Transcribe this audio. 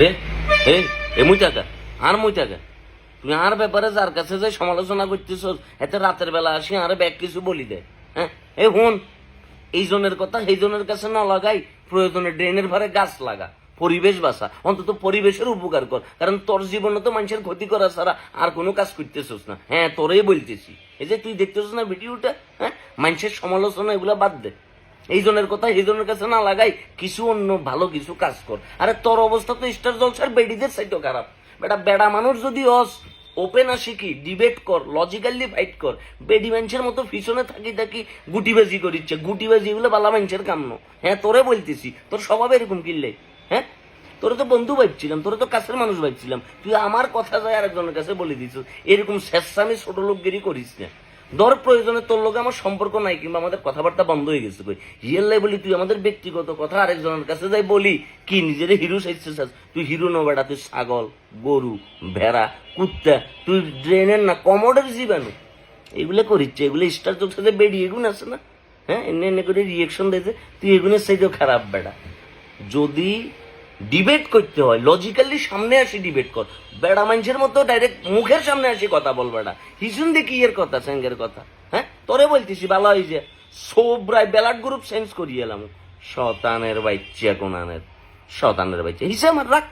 রে এ এ মুই টাকা আর মুই টাকা তুমি আর ব্যাপারে যার কাছে যে সমালোচনা করতেছ এতে রাতের বেলা আসি আর ব্যাগ কিছু বলি দেয় হ্যাঁ? এ হুন এই জনের কথা সেই জনের কাছে না লাগাই, প্রয়োজনে ড্রেনের ভারে গাছ লাগা, পরিবেশ বাঁচা অন্তত পরিবেশের উপকার কর, কারণ তোর জীবনে তো মানুষের ক্ষতি করা ছাড়া আর কোনো কাজ করতেছিস না। হ্যাঁ তোরেই বলতেছি। এই যে তুই দেখতেছিস না ভিডিওটা হ্যাঁ? মানুষের সমালোচনা এগুলা বাদ দে। এই জনের কথা, এই জনের কাছে না লাগাই কিছু অন্য ভালো কিছু কাজ কর। আরে তোর অবস্থা তো স্টার জলসার বেডিদের সাইডও খারাপ। বেটা, বেড়া মানুষ যদি অস ওপেন আসি কি? ডিবেট কর লজিক্যালি ফাইট কর। বেডি মানুষের মতো পিছনে থাকি থাকি গুটিবাজি করিচ্ছে। গুটিবাজি এগুলো বালা মানুষের কাম্য। হ্যাঁ তোরে বলতেছি, তোর স্বভাব এরকম কিনলে। হ্যাঁ? তোরে তো বন্ধু ভাবছিলাম, তোরে তো কাছের মানুষ ভাবছিলাম। তুই আমার কথা যায় আরেকজনের কাছে বলে দিস এরকম শেষসামি ছোট লোকগিরি করিস না। দর প্রয়োজনে তোর লোকে আমার সম্পর্ক নাই কিংবা আমাদের কথাবার্তা বন্ধ হয়ে গেছে কই। রিয়েল লাই বলি তুই আমাদের ব্যক্তিগত কথা আরেকজনের কাছে যাই বলি। কি নিজের হিরো সাইছিস তুই হিরো নো বেটা, তুই ছাগল, গরু, ভেড়া, কুত্তা, তুই ড্রেনের না কমোডের জীবাণু এগুলো করিচ্ছে, এগুলো স্টার চোখ সাথে বেডি, এগুন আছে না? হ্যাঁ এনে এনে করে রিয়েকশন দিয়েছে। তুই এগুনের সাইডেও খারাপ বেটা। যদি ডিবেট করতে হয়। লজিক্যালি সামনে আসি ডিবেট কর। বেড়া মানুষের মতো ডাইরেক্ট মুখের সামনে আসি কথা বল বেড়া। হিসুন দেখি এর কথা স্যাঙ্গের কথা। হ্যাঁ? তোরে বলতেছি ভালো হয়েছে রায় ব্যালাট গ্রুপ চেঞ্জ করিয়ে এলাম। শতানের বাচ্চা, কোনানের। শতানের বাচ্চা। হিসেবে রাখ।